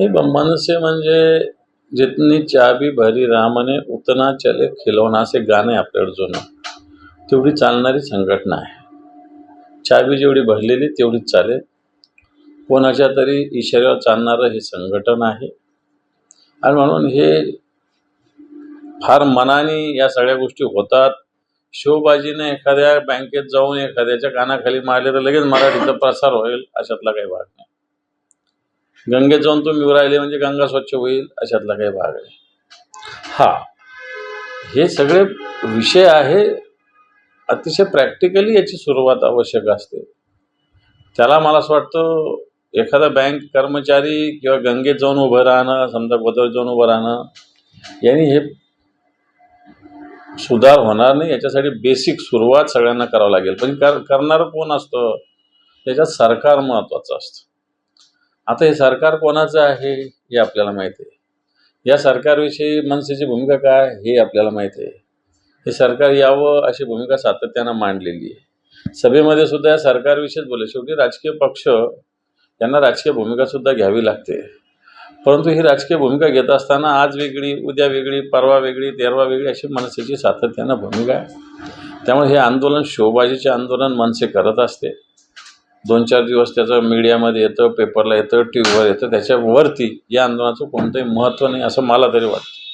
हे ब- मनसे म्हणजे जितनी चाबी भरी रामने उतना चले खिलौना असे गाणं आहे आपल्याकडे जुनं. तेवढी चालणारी संघटना आहे. चाबी जेवढी भरलेली तेवढीच चालेल. कोणाच्या तरी इशाऱ्यावर चालणारं हे संघटन आहे. आणि म्हणून हे फार मनाने या सगळ्या गोष्टी होतात. शोबाजीने एखाद्या बँकेत जाऊन एखाद्याच्या कानाखाली मारले तर लगेच मराठीचा प्रसार होईल अशातला काही भाग नाही. गंगेत जाऊन तुम्ही राहिले म्हणजे गंगा स्वच्छ होईल अशातला काही भाग आहे. हा. हे सगळे विषय आहे अतिशय प्रॅक्टिकली याची सुरुवात आवश्यक असते. त्याला मला असं वाटतं एखादा बँक कर्मचारी किंवा गंगेत जाऊन उभं राहणं समजा गोदावरीत जाऊन उभं राहणं यांनी हे सुधार होणार नाही याच्यासाठी बेसिक सुरुवात सगळ्यांना करावं लागेल. पण कर करणारं कोण असतं? त्याच्यात सरकार महत्त्वाचं असतं. आता हे सरकार कोणाचं आहे हे आपल्याला माहिती आहे. या सरकारविषयी मनसेची भूमिका काय हे आपल्याला माहिती आहे. हे सरकार यावं अशी भूमिका सातत्यानं मांडलेली आहे. सभेमध्ये सुद्धा या सरकारविषयीच बोलले. शेवटी राजकीय पक्ष यांना राजकीय भूमिकासुद्धा घ्यावी लागते. परंतु ही राजकीय भूमिका घेत असताना आज वेगळी उद्या वेगळी परवा वेगळी तेरवा वेगळी अशी मनसेची सातत्यानं भूमिका आहे. त्यामुळे हे आंदोलन शोबाजीचे आंदोलन मनसे करत असते. दोन चार दिवस त्याचं मीडियामध्ये येतं पेपरला येतं टी व्हीवर येतं त्याच्यावरती या आंदोलनाचं कोणतंही महत्त्व नाही असं मला तरी वाटतं.